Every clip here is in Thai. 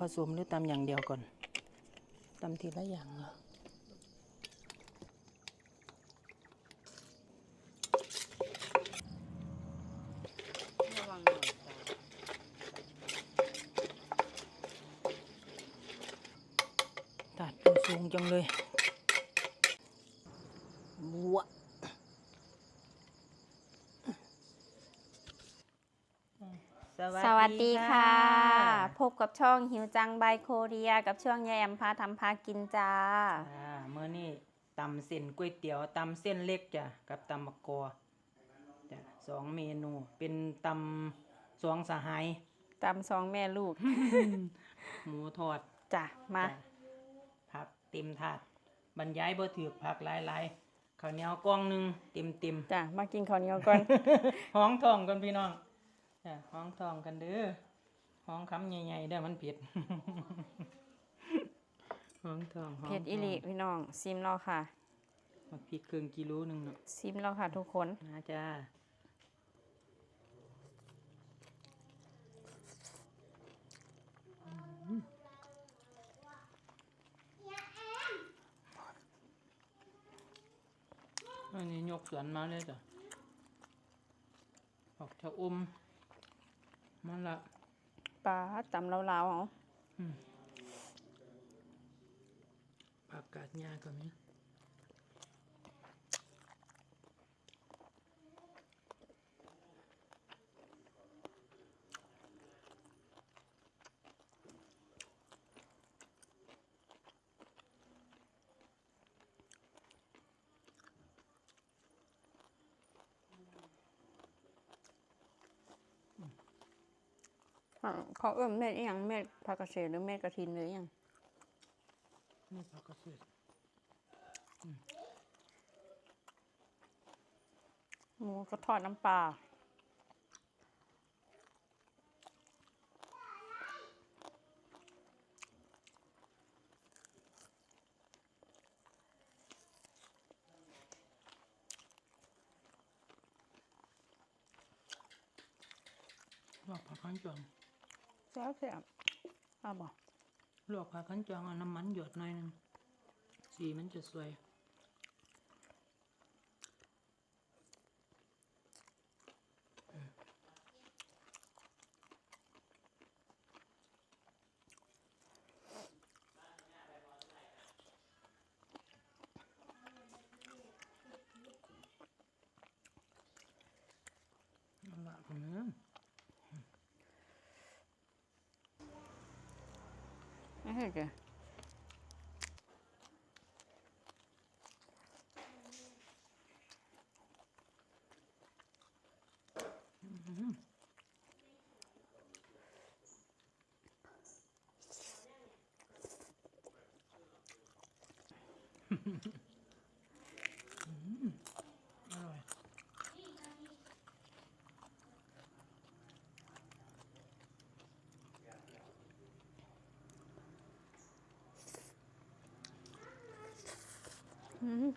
ผสมหรือตำอย่างเดียวก่อนตำทีละอย่างเนาะระวังหน่อตัดป็นสูงจังเลยบัว สวัสดีค่ะ พบกับช่องหิวจังบายโคเรียกับช่วงยายแอมพาทำพากินจ้าอ่าเมื่อนี้ตำเส้นก๋วยเตี๋ยวตำเส้นเล็กจ้ะกับตำมะกอจ้ะสองเมนูเป็นตำสองสหายตำสองแม่ลูก หมูทอดจ้ะมาจ้ะผักเต็มถาดบรรยายบ่ถือผักหลายๆข้าวเหนียวกล้องหนึงเต็มเต็มๆจ้ะมากินข้าวเหนียวก่อนห้องทองกันพี่น้อง จ้ะห้องทองกันเด้อห้องคำใหญ่ๆเด้อมันเผ็ดห้องทองห้งเผ็ดอิลิพี่น้องซิมเราค่ะมาพริกครึ่งกิโลหนึงเนาะซิมเราค่ะทุกคนนะจ้าอืมอันนี้ยกสวนมาเลยจ้ะออกจะอม มาละปลาตำลาวๆเอาผักกาดหญ้าก็มี อ่าเขาเอื้อมเม็ดอหย่างเม็ดผักกระเฉดหรือเม็ดกระถินหรืออหย่างนี่ผักกระเสดหมูก็ทอดน้ำปลาลวกผักขันจองแซ่บแซ่บเอาบอกลวกผักขันจองเอาน้ำมันหยดหน่อยนึงสีมันจะสวย เอาละผมเนื้อ ไม่ใช่แก อร่อย อืม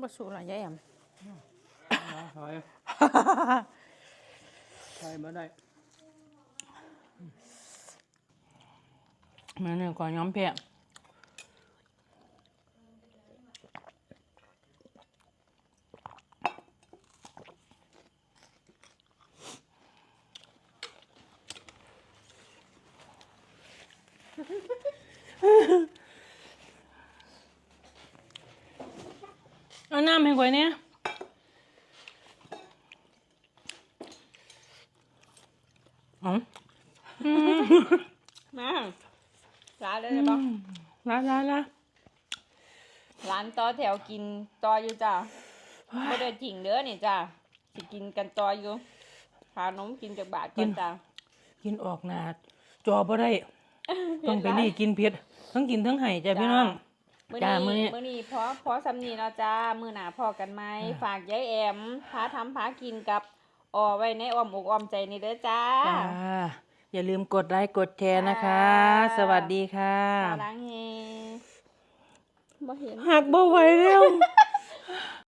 บ่สูหรอยายแอมนะถอยถอยมาได้มา เนี่ยก่อนย้อมแพะเอาน้ำให้ก่อยเนี่ยอ๋อมาร้านเลยได้ปะลาลาลาร้านต่อแถวกินต่ออยู่จ้ะไม่ได้จริงเด้อนี่จ้ะสิกินกันต่ออยู่พานมกินจากบาทก่อนจ้ะกินออกหนาจอบ่ได้ ต้องไปรีกินเผ็ดทั้งกินทั้งไห้จ้ะพี่น้อง มื้อจ้านี้มื้อนี้มื้อนี้พอพอสำนีเนาะจ้า มื้อหน้าพอกันไหมฝากยายแอมพาทำพากินกับออไว้ในอ้อมอกอ้อมใจนี่เด้อจ้าจ้าอย่าลืมกดไลค์กดแชร์นะคะค่ะสวัสดีค่ะสารังเฮบ่เห็น หักบ่ไหวแล้ว